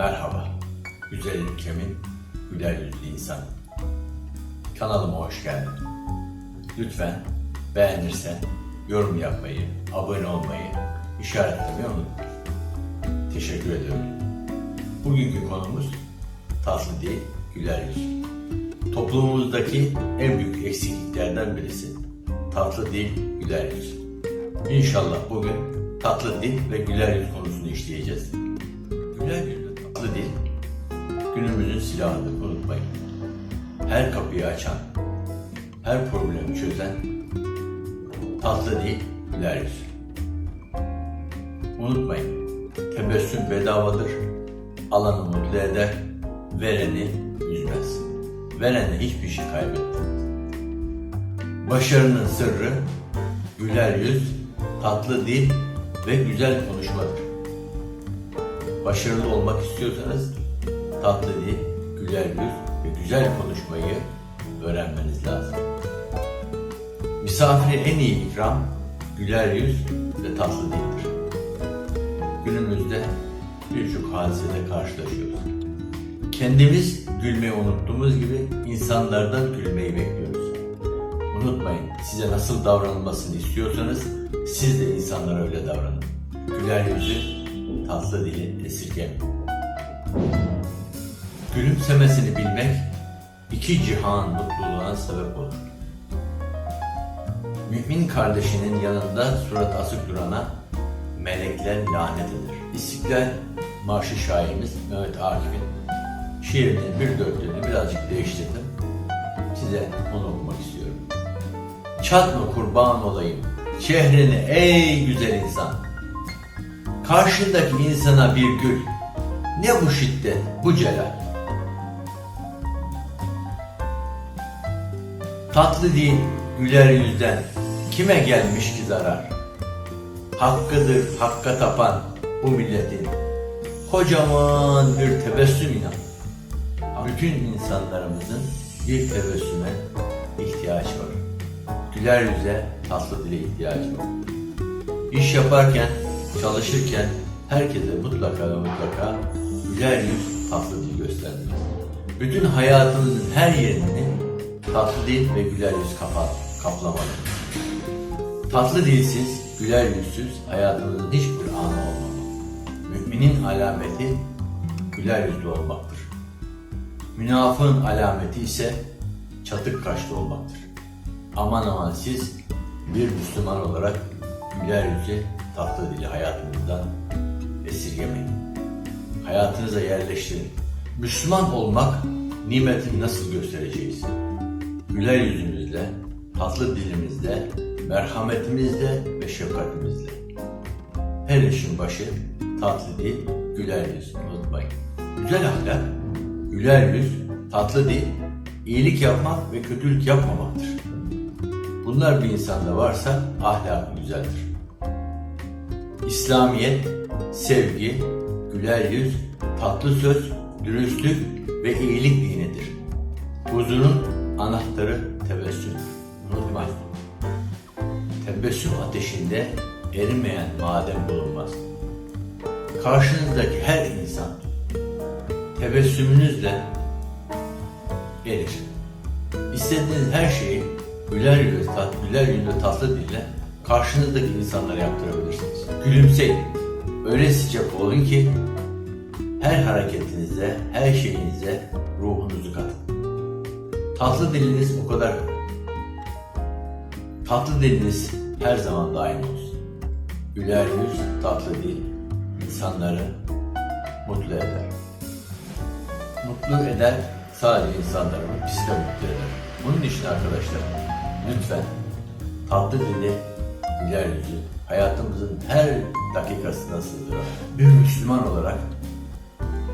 Merhaba, güzel ülkemin güler yüzlü insan. Kanalıma hoş geldin. Lütfen beğenirsen yorum yapmayı, abone olmayı, işaretlemeyi unutma. Teşekkür ediyorum. Bugünkü konumuz tatlı değil, güler yüz. Toplumumuzdaki en büyük eksikliklerden birisi tatlı değil, güler yüz. İnşallah bugün tatlı dil ve güler yüz konusunu işleyeceğiz. Silahıdır unutmayın. Her kapıyı açan, her problemi çözen tatlı değil, güler. Unutmayın, tebessüm bedavadır, alanı mutlu eder, vereni üzmez. Verene hiçbir şey kaybettirmez. Başarının sırrı güler yüz, tatlı dil ve güzel konuşmadır. Başarılı olmak istiyorsanız tatlı dil, güler yüz ve güzel konuşmayı öğrenmeniz lazım. Misafire en iyi ikram güler yüz ve tatlı dildir. Günümüzde birçok hadisede karşılaşıyoruz. Kendimiz gülmeyi unuttuğumuz gibi insanlardan gülmeyi bekliyoruz. Unutmayın, size nasıl davranılmasını istiyorsanız siz de insanlara öyle davranın. Güler yüzü, tatlı dili esirgemeyin. Gülümsemesini bilmek iki cihan mutluluğuna sebep olur. Mümin kardeşinin yanında surat asık durana melekler lanet eder. İstiklal Marşı şairimiz Mehmet Akif'in şiirinin bir dörtlüğünü birazcık değiştirdim. Size onu okumak istiyorum. Çatma kurban olayım şehrine ey güzel insan. Karşındaki insana bir gül. Ne bu şiddet, bu celal. Tatlı değil, güler yüzden kime gelmiş ki zarar? Hakkıdır hakka tapan bu milletin kocaman bir tebessüm inan. Bütün insanlarımızın bir tebessüme ihtiyaç var. Güler yüze, tatlı dile ihtiyacı var. İş yaparken, çalışırken herkese mutlaka ve mutlaka güler yüz, tatlı dil göstermeliyiz. Bütün hayatımızın her yerini tatlı dil ve güler yüz kapa, kaplamalı. Tatlı dilsiz, güler yüzsüz hayatımızın hiçbir anı olmamalı. Müminin alameti güler yüzlü olmaktır. Münafığın alameti ise çatık kaşlı olmaktır. Aman aman siz bir Müslüman olarak güler yüzü tatlı dili hayatınızdan esirgemeyin. Hayatınıza yerleştirin. Müslüman olmak nimetini nasıl göstereceğiz? Güler yüzümüzle, tatlı dilimizle, merhametimizle ve şefkatimizle. Her işin başı tatlı dil, güler yüz unutmayın. Güzel ahlak, güler yüz, tatlı dil, iyilik yapmak ve kötülük yapmamaktır. Bunlar bir insanda varsa ahlakı güzeldir. İslamiyet, sevgi, güler yüz, tatlı söz, dürüstlük ve iyilik dinidir. Huzurun anahtarı tebessümdür. Unutmayın. Tebessüm ateşinde erimeyen maden bulunmaz. Karşınızdaki her insan tebessümünüzle erir. İstediğiniz her şeyi güler yüzle, tat, güler yüzle tatlı dille karşınızdaki insanlara yaptırabilirsiniz. Gülümseyin. Öyle sıcak olun ki her hareketinize, her şeyinize ruhunuzu katın. Tatlı diliniz o kadar tatlı diliniz her zaman daim olsun. Güler yüz, tatlı dil insanları mutlu eder. Mutlu eder sadece insanları mı? Bizi de mutlu eder. Bunun için arkadaşlar lütfen tatlı dili, güler yüzü hayatımızın her dakikasına sığdıralım. Bir Müslüman olarak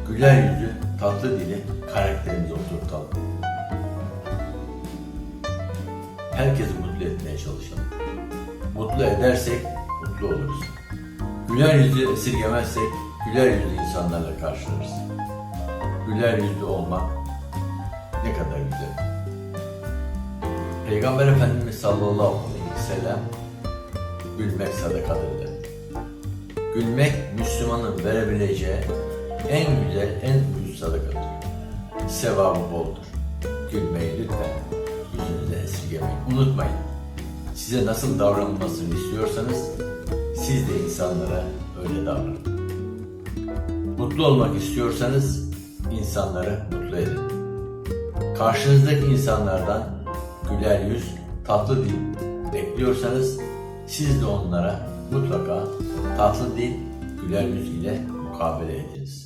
güler yüzü, tatlı dili karakterimize oturtalım. Herkesi mutlu etmeye çalışalım. Mutlu edersek mutlu oluruz. Güler yüzü esirgemezsek güler yüzlü insanlarla karşılarız. Güler yüzlü olmak ne kadar güzel. Peygamber Efendimiz sallallahu aleyhi ve sellem gülmek sadakadır dedi. Gülmek Müslümanın verebileceği en güzel, en ucuz sadakadır. Sevabı boldur. Gülmeyi lütfen yüzünüze esirgemeyin. Unutmayın. Size nasıl davranılmasını istiyorsanız siz de insanlara öyle davranın. Mutlu olmak istiyorsanız insanları mutlu edin. Karşınızdaki insanlardan güler yüz, tatlı dil bekliyorsanız siz de onlara mutlaka tatlı dil, güler yüz ile mukabele ediniz.